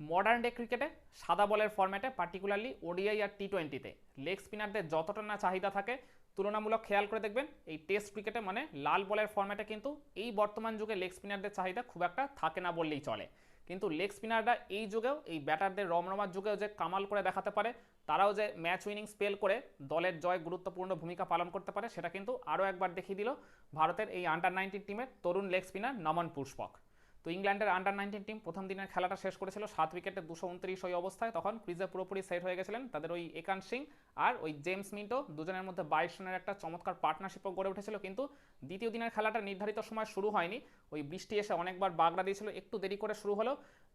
Modern day ক্রিকেটে সাদা বলের ফর্ম্যাটে পার্টিকুলারলি ওডিআই আর টি টোয়েন্টিতে লেগ স্পিনারদের যতটা না চাহিদা থাকে, তুলনামূলক খেয়াল করে দেখবেন, এই টেস্ট ক্রিকেটে মানে লাল বলের ফর্ম্যাটে কিন্তু এই বর্তমান যুগে লেগ স্পিনারদের চাহিদা খুব একটা থাকে না বললেই চলে। কিন্তু লেগ স্পিনাররা এই যুগেও, এই ব্যাটারদের রমরমার যুগেও যে কামাল করে দেখাতে পারে, তারাও যে ম্যাচ উইনিং স্পেল করে দলের জয় গুরুত্বপূর্ণ ভূমিকা পালন করতে পারে, সেটা কিন্তু আরও একবার দেখিয়ে দিল ভারতের এই আন্ডার নাইনটিন টিমের তরুণ লেগ স্পিনার নমন পুষ্পক তো ইংল্যান্ডের আন্ডার নাইনটিন টিম প্রথম দিনের খেলাটা শেষ করেছিল, সাত উইকেটে দুশো উনত্রিশ ওই অবস্থায়। তখন ক্রিজে পুরোপুরি সেট হয়ে গেছিলেন তাদের ওই একান সিং আর ওই জেমস মিন্টো। দুজনের মধ্যে বাইশ রানের একটা চমৎকার পার্টনারশিপও গড়ে উঠেছিল, কিন্তু দ্বিতীয় দিনের খেলাটা নির্ধারিত সময় শুরু হয়নি। ওই বৃষ্টি এসে অনেকবার বাগড়া দিয়েছিল, একটু দেরি করে শুরু হলো।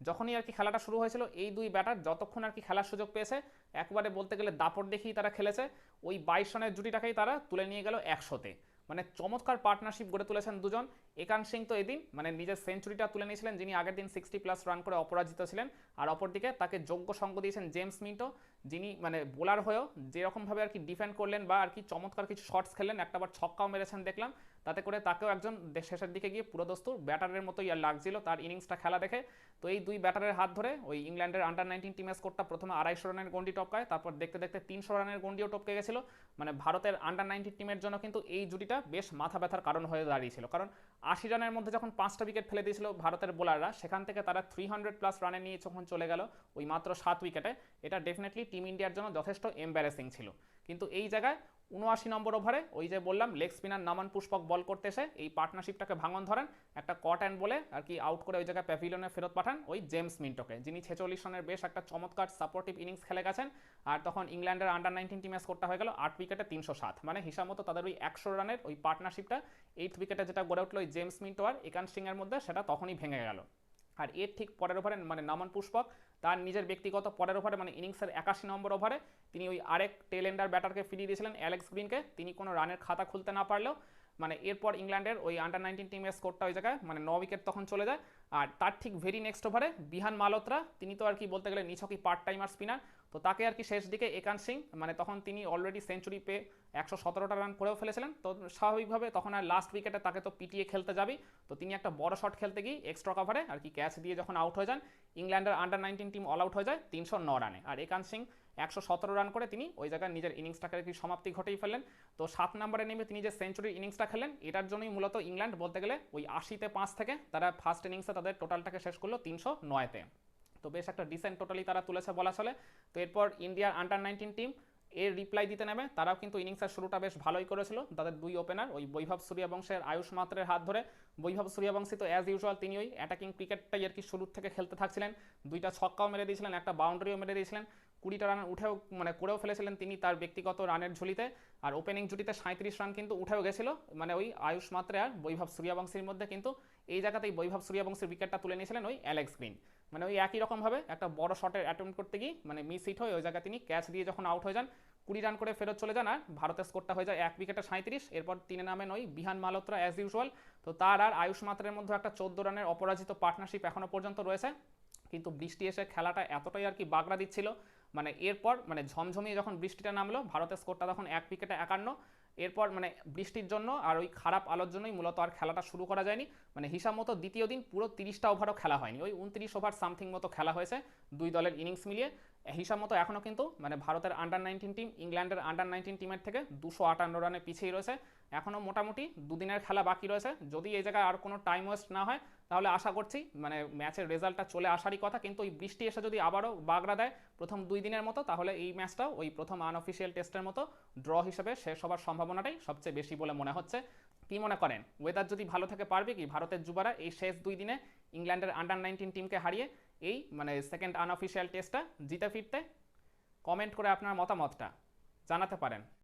যখনই আর কি খেলাটা শুরু হয়েছিল, এই দুই ব্যাটার যতক্ষণ আর কি খেলার সুযোগ পেয়েছে, একবারে বলতে গেলে দাপট দেখেই তারা খেলেছে। ওই বাইশ রানের জুটিটাকেই তারা তুলে নিয়ে গেল একশোতে। মানে চমৎকার পার্টনারশিপ গড়ে তুলেছেন দুজন। একান সিং তো এদিন মানে নিজের সেঞ্চুরিটা তুলে নিয়েছিলেন, যিনি আগের দিন সিক্সটি প্লাস রান করে অপরাজিত ছিলেন। আর অপরদিকে তাকে যোগ্য সঙ্গ দিয়েছেন জেমস মিন্টো, যিনি মানে বোলার হয়েও যেরকমভাবে আর কি ডিফেন্ড করলেন বা আর কি চমৎকার কিছু শর্টস খেললেন একটাবার ছক্কাও মেরেছেন, দেখলাম। তাতে করে তাকেও একজন শেষের দিকে গিয়ে পুরোদস্তুর ব্যাটারের মতো ইয়ার লাগছিল তার ইনিংসটা খেলা দেখে। তো এই দুই ব্যাটারের হাত ধরে ওই ইংল্যান্ডের আন্ডার নাইনটিন টিমের স্কোরটা প্রথমে আড়াইশো রানের গন্ডি টপকায়, তারপর দেখতে দেখতে তিনশো রানের গন্ডিও টপকে গেছিল। মানে ভারতের আন্ডার নাইনটিন টিমের জন্য কিন্তু এই জুটিটা বেশ মাথা ব্যথার কারণ হয়ে দাঁড়িয়েছিল। কারণ আশি রানের মধ্যে যখন পাঁচটা উইকেট ফেলে দিয়েছিল ভারতের বোলাররা সেখান থেকে তারা থ্রি হান্ড্রেড প্লাস রানে নিয়ে যখন চলে গেল, ওই মাত্র সাত উইকেটে এটা ডেফিনেটলি টিম ইন্ডিয়ার জন্য যথেষ্ট এম্বারেসিং ছিল। কিন্তু এই জায়গায় উনআশি নম্বর ওভারে, ওই যে বললাম লেগ স্পিনার নামান পুষ্পক বল করতে এসে এই পার্টনারশিপটাকে ভাঙন ধরেন, একটা কট অ্যান্ড বলে, আর কি আউট করে ওই জায়গায় প্যাভিলিয়নে ফেরত পাঠান ওই জেমস মিন্টোকে যিনি ছেচল্লিশ রানের বেশ একটা চমৎকার সাপোর্টিভ ইনিংস খেলে গেছেন, আর তখন ইংল্যান্ডের আন্ডার নাইনটিন টিমে স্কোরটা হয়ে গেল আট উইকেটে তিনশো সাত। মানে হিসাব মতো তাদের ওই একশো রানের ওই পার্টনারশিপটা এইট উইকেটে যেটা গড়ে উঠল ওই জেমস মিন্টো আর একান সিংয়ের মধ্যে, সেটা তখনই ভেঙে গেল। আর এর ঠিক পরের ওভারে মানে নামন পুষ্পক, তার নিজের ব্যক্তিগত পরের ওভারে মানে ইনিংসের একাশি নম্বর ওভারে তিনি ওই আরেক টেলেন্ডার ব্যাটারকে ফিরিয়ে দিয়েছিলেন, অ্যালেক্স গ্রিনকে। তিনি কোনো রানের খাতা খুলতে না পারলেও মানে এরপর ইংল্যান্ডের ওই আন্ডার নাইনটিন টিমের স্কোরটা ওই জায়গায় মানে ন উইকেট তখন চলে যায়। আর তার ঠিক ভেরি নেক্সট ওভারে বিহান মালোত্রা তিনি তো আর কি বলতে গেলে নিছকই পার্ট টাইমার স্পিনার তো তাকে আর কি শেষ দিকে একান সিং মানে তখন তিনি অলরেডি সেঞ্চুরি পেয়ে একশো সতেরোটা রান করেও ফেলেছিলেন। তো স্বাভাবিকভাবে তখন আর লাস্ট উইকেটে তাকে তো পিটিয়ে খেলতে যাবি তো তিনি একটা বড় শট খেলতে গিয়ে এক্সট্রা কভারে আর কি ক্যাচ দিয়ে যখন আউট হয়ে যান, ইংল্যান্ডের under nineteen team all out হয়ে যায় তিনশো ন রানে আর একান সিং একশো সতেরো রান করে তিনি ওই জায়গায় নিজের ইনিংসটাকে কি সমাপ্তি ঘটেই ফেললেন। তো সাত নম্বরে নেমে তিনি যে সেঞ্চুরির ইনিংসটা খেলেন এটার জন্যই মূলত ইংল্যান্ড বলতে গেলে ওই আশিতে পাঁচ থেকে তারা ফার্স্ট ইনিংসে তাদের টোটালটাকে শেষ করল তিনশো নয়তে তো বেশ একটা ডিসেন্ট টোটালি তারা তুলেছে বলা চলে। তো এরপর ইন্ডিয়ার আন্ডার নাইনটিন টিম এর রিপ্লাই দিতে নেবে। তারাও কিন্তু ইনিংসের শুরুটা বেশ ভালোই করেছিল। তাদের দুই ওপেনার ওই বৈভব সূর্যবংশের আয়ুষ মাত্রের হাত ধরে। বৈভব সূর্যবংশী তো অ্যাজ ইউজুয়াল তিনি ওই অ্যাটাকিং ক্রিকেটটাই আর কি শুরুর থেকে খেলতে থাকছিলেন। দুইটা ছক্কাও মেরে দিয়েছিলেন, একটা বাউন্ডারিও মেরে দিয়েছিলেন। কুড়িটা রান উঠেও মানে করেও ফেলেছিলেন তিনি তার ব্যক্তিগত রানের ঝুলিতে। আর ওপেনিং জুটিতে সাঁত্রিশ রান কিন্তু উঠেও গেছিল। মানে ওই আয়ুষ মাত্রে আর বৈভব সূর্যবংশীর মধ্যে কিন্তু এই জায়গাতেই বৈভব সূর্যবংশীর উইকেটটা তুলে নিয়েছিলেন ওই অ্যালেক্স গ্রিন মানে ওই একই রকমভাবে একটা বড় শটের অ্যাটেম্প করতে গিয়ে মানে মিস হিট হয়ে ওই জায়গায় তিনি ক্যাচ দিয়ে যখন আউট হয়ে যান, কুড়ি রান করে ফেরত চলে যান আর ভারতের স্কোরটা হয়ে যায় এক উইকেটে সাঁত্রিশ এরপর তিনে নামেন ওই বিহান মালোত্রা অ্যাজ ইউজুয়াল তো তার আর আয়ুষ মাত্রের মধ্যে একটা চোদ্দ রানের অপরাজিত পার্টনারশিপ এখনও পর্যন্ত রয়েছে। কিন্তু বৃষ্টি এসে খেলাটা এতটাই আর কি বাগড়া দিচ্ছিল। মানে এরপর মানে ঝমঝমিয়ে যখন বৃষ্টিটা নামলো, ভারতের স্কোরটা তখন এক উইকেটে একান্ন। এরপর মানে বৃষ্টির জন্য আর ওই খারাপ আলোর জন্যই মূলত আর খেলাটা শুরু করা যায়নি। মানে হিসাব মতো দ্বিতীয় দিন পুরো তিরিশটা ওভারও খেলা হয়নি। ওই উনত্রিশ ওভার সামথিং মতো খেলা হয়েছে দুই দলের ইনিংস মিলিয়ে। হিসাব মতো এখনও কিন্তু মানে ভারতের আন্ডার নাইনটিন টিম ইংল্যান্ডের আন্ডার নাইনটিন টিমের থেকে দুশো আটান্ন রানে পিছিয়ে রয়েছে। এখনও মোটামুটি দুদিনের খেলা বাকি রয়েছে। যদি এই জায়গায় আর কোনো টাইম ওয়েস্ট না হয়, তাহলে আশা করছি মানে ম্যাচের রেজাল্টটা চলে আসারই কথা। কিন্তু ওই বৃষ্টি এসে যদি আবারও বাগড়া দেয় প্রথম দুই দিনের মতো, তাহলে এই ম্যাচটাও ওই প্রথম আনঅফিসিয়াল টেস্টের মতো ড্র হিসেবে শেষ হবার সম্ভাবনাটাই সবচেয়ে বেশি বলে মনে হচ্ছে। কি মনে করেন? ওয়েদার যদি ভালো থাকে পারবে কি ভারতের যুবারা এই শেষ দুই দিনে ইংল্যান্ডের আন্ডার নাইনটিন টিমকে হারিয়ে এই মানে সেকেন্ড আনঅফিসিয়াল টেস্টটা জিতে ফিরতে কমেন্ট করে আপনার মতামতটা জানাতে পারেন।